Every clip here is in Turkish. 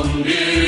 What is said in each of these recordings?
One day.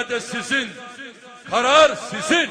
irade sizin, karar sizin.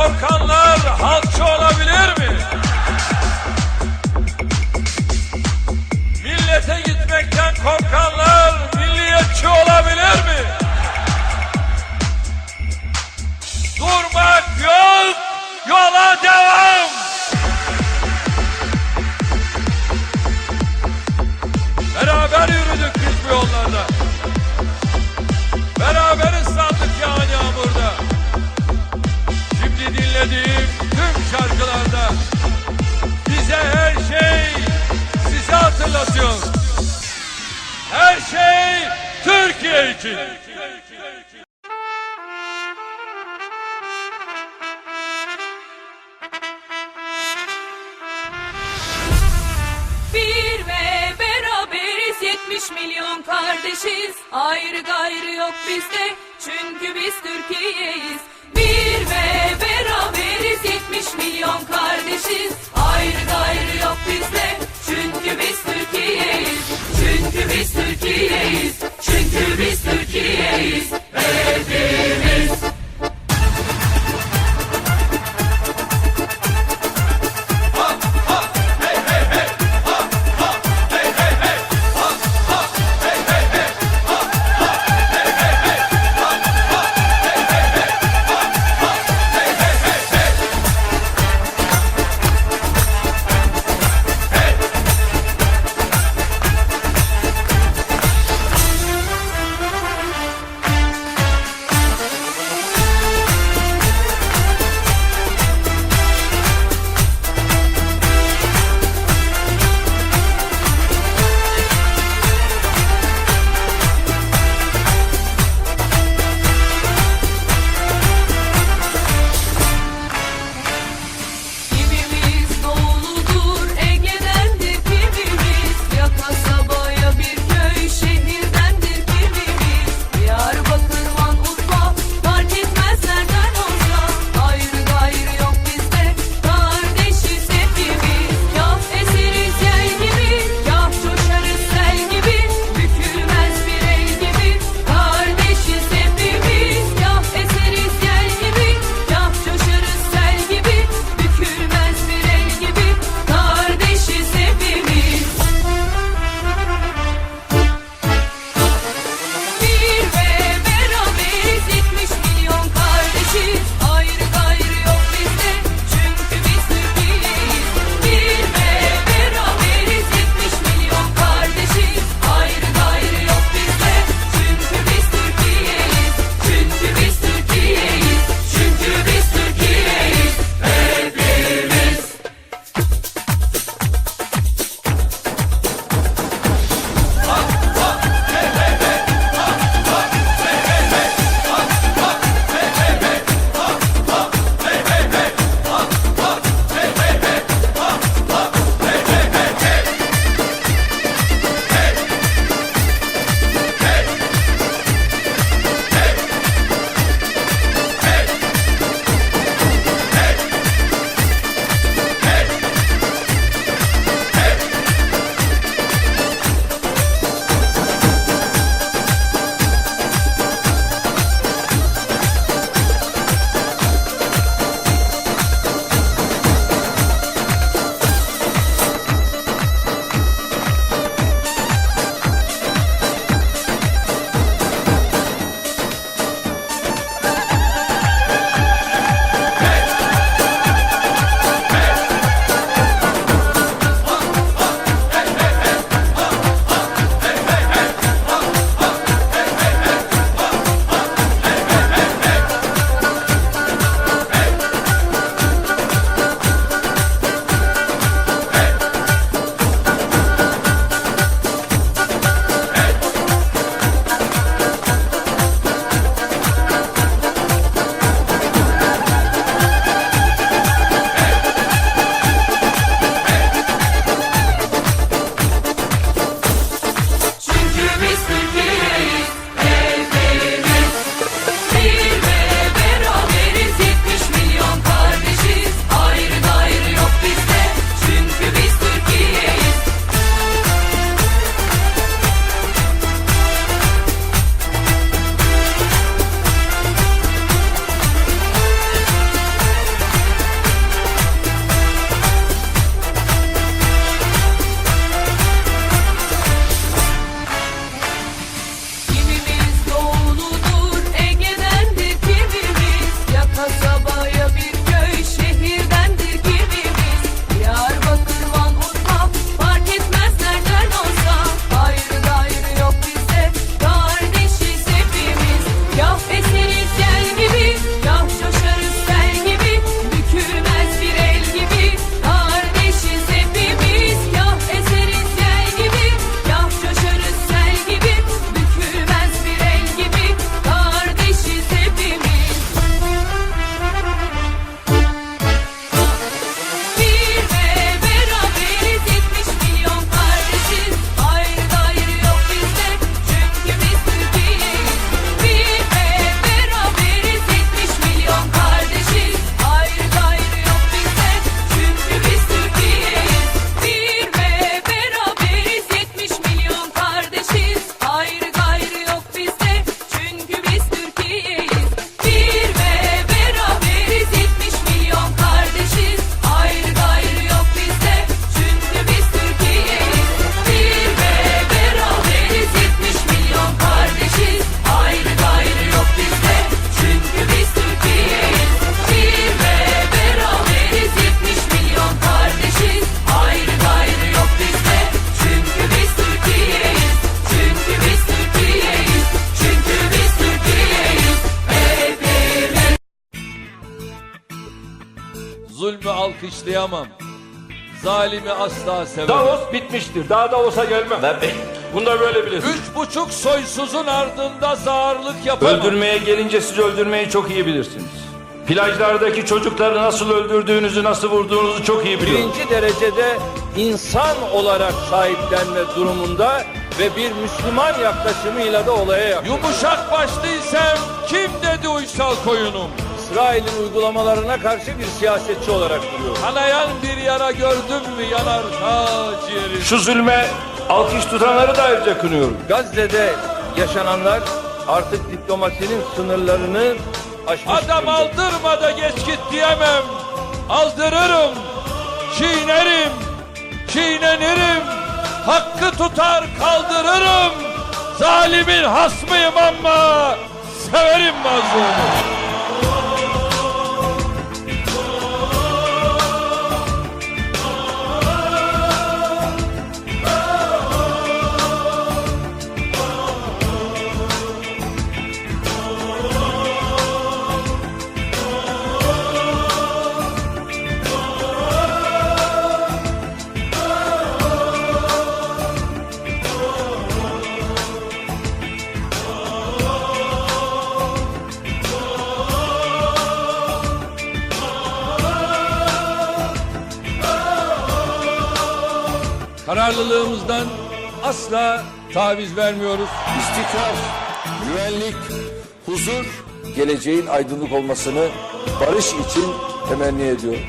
korkanlar halkçı olabilir mi? Millete gitmekten korkanlar milliyetçi olabilir mi? Durmak yok, yola devam. Beraber yürüdük biz bu yollarda. Beraberiz sandık yağan yağmurda dinlediğim tüm şarkılarda bize her şey size hatırlatıyor. Her şey Türkiye için. Bir ve beraberiz 70 milyon kardeşiz. Ayrı gayrı yok bizde çünkü biz Türkiye'yiz. Büyüme beraberiz 70 milyon kardeşiz. Ayrı gayrı yok bizde Çünkü biz Türkiye'yiz. Çünkü biz Türkiye'yiz Çünkü biz Türkiye'yiz. Hepimiz bağışlayamam. Zalimi asla sevemem. Davos bitmiştir. Daha Davos'a gelmem. Ben Bunu da böyle bilirsin. Üç buçuk soysuzun ardında zağırlık yapamam. Öldürmeye gelince siz öldürmeyi çok iyi bilirsiniz. Plajlardaki çocukları nasıl öldürdüğünüzü, nasıl vurduğunuzu çok iyi biliyorum. Birinci derecede insan olarak sahiplenme durumunda ve bir Müslüman yaklaşımıyla da olaya yaklaşıyor. Yumuşak başlıysam kim dedi uysal koyunum? İsrail'in uygulamalarına karşı bir siyasetçi olarak duruyor. Kanayan bir yara gördüm mü yanar ta ciğerim. Şu zulme alkış tutanları da ayrıca kınıyorum. Gazze'de yaşananlar artık diplomasinin sınırlarını aşmış Adam durumda. aldırma da geç git diyemem. Aldırırım, çiğnerim, çiğnenirim. Hakkı tutar kaldırırım. Zalimin hasmıyım ama severim mazlumu. Kararlılığımızdan asla taviz vermiyoruz. İstikrar, güvenlik, huzur, geleceğin aydınlık olmasını barış için temenni ediyorum.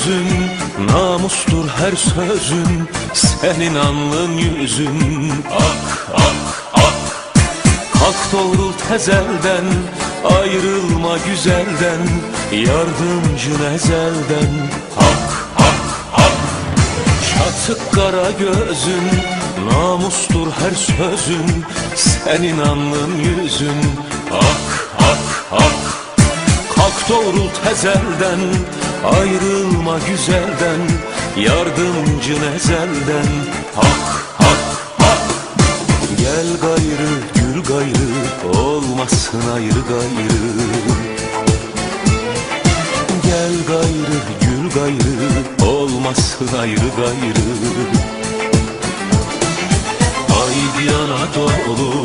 Gözün Namustur her sözün Senin alnın yüzün Ak ak ak. Kalk doğrult ezelden Ayrılma güzelden Yardımcın ezelden. Hak hak hak Çatık kara gözün Namustur her sözün Senin alnın yüzün Ak ak ak. Kalk doğrult ezelden Ayrılma güzelden Yardımcın ezelden Hak hak hak. Gel gayrı gül gayrı Olmasın ayrı gayrı. Gel gayrı gül gayrı Olmasın ayrı gayrı. Haydi Anadolu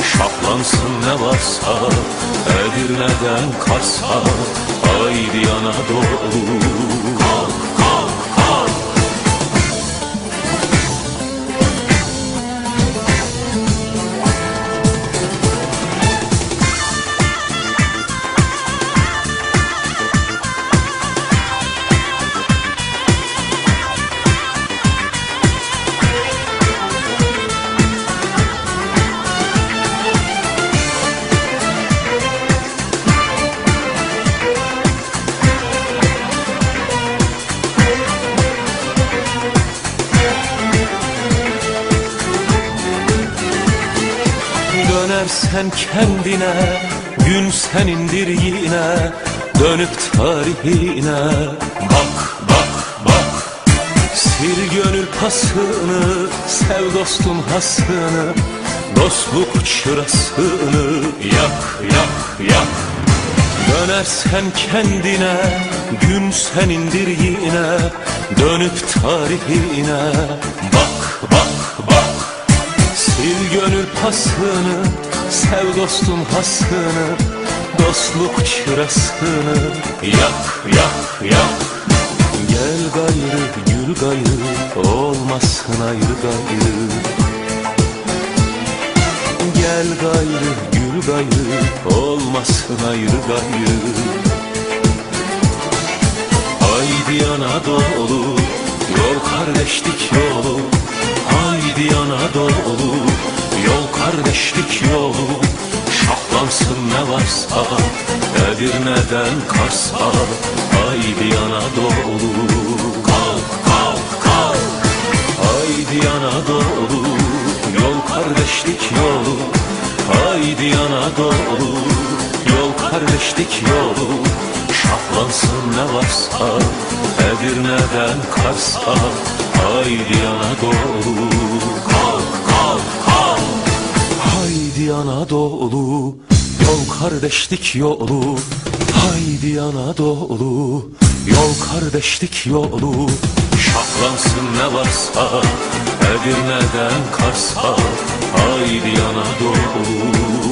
Şahlansın ne varsa Edirne'den Kars'a Haydi Anadolu Kalk Dönersen kendine Gün senindir yine Dönüp tarihine. Bak bak bak Sil gönül pasını Sev dostun hasını Dostluk çırasını. Yak yak yak. Dönersen kendine Gün senindir yine Dönüp tarihine. Bak bak bak Sil gönül pasını Sev dostun hasını Dostluk çırasını. Yak yak yak. Gel gayrı gül gayrı Olmasın ayrı gayrı. Gel gayrı gül gayrı olmasın ayrı gayrı. Haydi Anadolu yol kardeşlik yolu Haydi Anadolu yol kardeşlik yolu. Şahlansın ne varsa Edirne'den Kars'a. Haydi Anadolu Kalk kalk kalk. Haydi Anadolu yol kardeşlik yolu. Haydi Anadolu yol kardeşlik yolu Şahlansın ne varsa Edirne'den Kars'a Haydi Anadolu Kalk kalk kalk. Haydi Anadolu yol kardeşlik yolu. Haydi Anadolu yol kardeşlik yolu. Şahlansın ne varsa Edirne'den Kars'a Haydi Anadolu